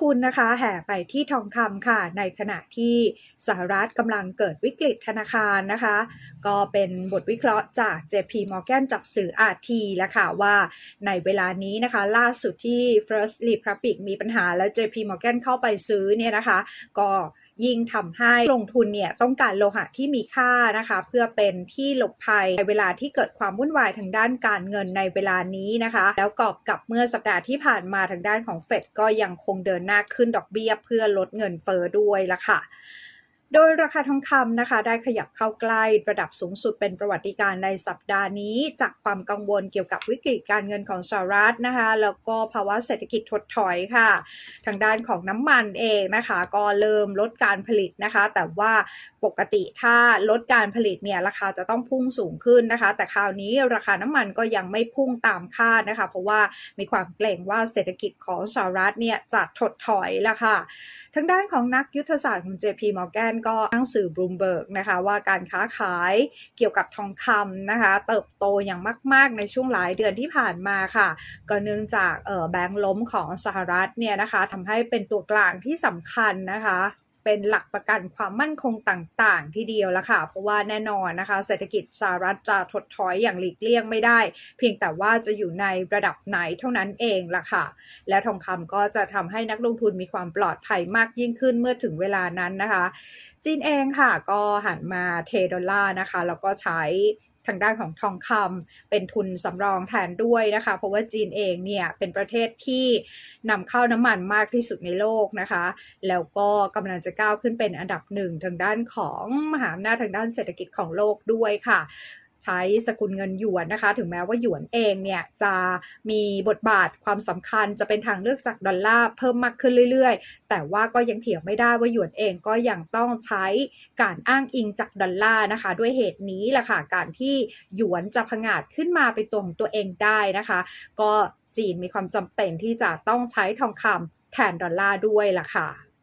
ทุนนะคะ แห่ไปที่ทองคำค่ะ ในขณะที่สหรัฐกำลังเกิดวิกฤตธนาคารนะคะ ก็เป็นบทวิเคราะห์จาก JP Morgan จากสื่อ RT แล้วค่ะว่าในเวลานี้นะคะ ล่าสุดที่ First Republic มีปัญหาแล้ว JP Morgan เข้าไปซื้อเนี่ยนะคะ ก็ ยิ่งทำให้ลงทุนเนี่ยต้องการโลหะที่มีค่านะคะ เพื่อเป็นที่หลบภัยในเวลาที่เกิดความวุ่นวายทางด้านการเงินในเวลานี้นะคะ แล้วกอบกับเมื่อสัปดาห์ที่ผ่านมาทางด้านของเฟดก็ยังคงเดินหน้าขึ้นดอกเบี้ยเพื่อลดเงินเฟอ้อด้วยละค่ะ โดยราคาทองคำนะคะ ได้ขยับเข้าใกล้ระดับสูงสุดเป็นประวัติการในสัปดาห์นี้ จากความกังวลเกี่ยวกับวิกฤตการเงินของสหรัฐนะคะ แล้วก็ภาวะเศรษฐกิจถดถอยค่ะ ทางด้านของน้ำมันเองนะคะ ก็เริ่มลดการผลิตนะคะ แต่ว่าปกติถ้าลดการผลิตเนี่ยราคาจะต้องพุ่งสูงขึ้นนะคะ แต่คราวนี้ราคาน้ำมันก็ยังไม่พุ่งตามคาดนะคะ เพราะว่ามีความเกรงว่าเศรษฐกิจของสหรัฐเนี่ยจะถดถอยละค่ะ ทางด้านของนักยุทธศาสตร์ของ JP Morgan ก็อ้งสื่อบลูมเบิร์กนะคะว่าการค้าขายเกี่ยวกับทองคำนะคะ เติบโตอย่างมาก ๆ ในช่วงหลายเดือนที่ผ่านมาค่ะ ก็เนื่องจากเออแบงก์ล้มของสหรัฐเนี่ยนะคะทำให้เป็นตัวกลางที่สำคัญนะคะ เป็นหลักประกันความมั่นคงต่างๆ ที่เดียวละค่ะ เพราะว่าแน่นอนนะคะ เศรษฐกิจสหรัฐจะถดถอยอย่างหลีกเลี่ยงไม่ได้ เพียงแต่ว่าจะอยู่ในระดับไหนเท่านั้นเองละค่ะ และทองคำก็จะทำให้นักลงทุนมีความปลอดภัยมากยิ่งขึ้นเมื่อถึงเวลานั้นนะคะจีนเองค่ะก็หันมาเทดอลลาร์นะคะแล้วก็ใช้ ทางด้านของทองคำเป็นทุนสำรองแทนด้วยนะคะ เพราะว่าจีนเองเนี่ยเป็นประเทศที่นำเข้าน้ำมันมากที่สุดในโลกนะคะ แล้วก็กำลังจะก้าวขึ้นเป็นอันดับหนึ่งทางด้านของมหาอำนาจทางด้านเศรษฐกิจของโลกด้วยค่ะ ใช้สกุลเงินหยวนนะคะ ถึงแม้ว่าหยวนเองเนี่ยจะมีบทบาทความสำคัญจะเป็นทางเลือกจากดอลลาร์เพิ่มมากขึ้นเรื่อยๆ แต่ว่าก็ยังเถียงไม่ได้ว่าหยวนเองก็ยังต้องใช้การอ้างอิงจากดอลลาร์นะคะ ด้วยเหตุนี้แหละค่ะการที่หยวนจะผงาดขึ้นมาเป็นตัวของตัวเองได้นะคะ ก็จีนมีความจำเป็นที่จะต้องใช้ทองคำแทนดอลลาร์ด้วยล่ะค่ะ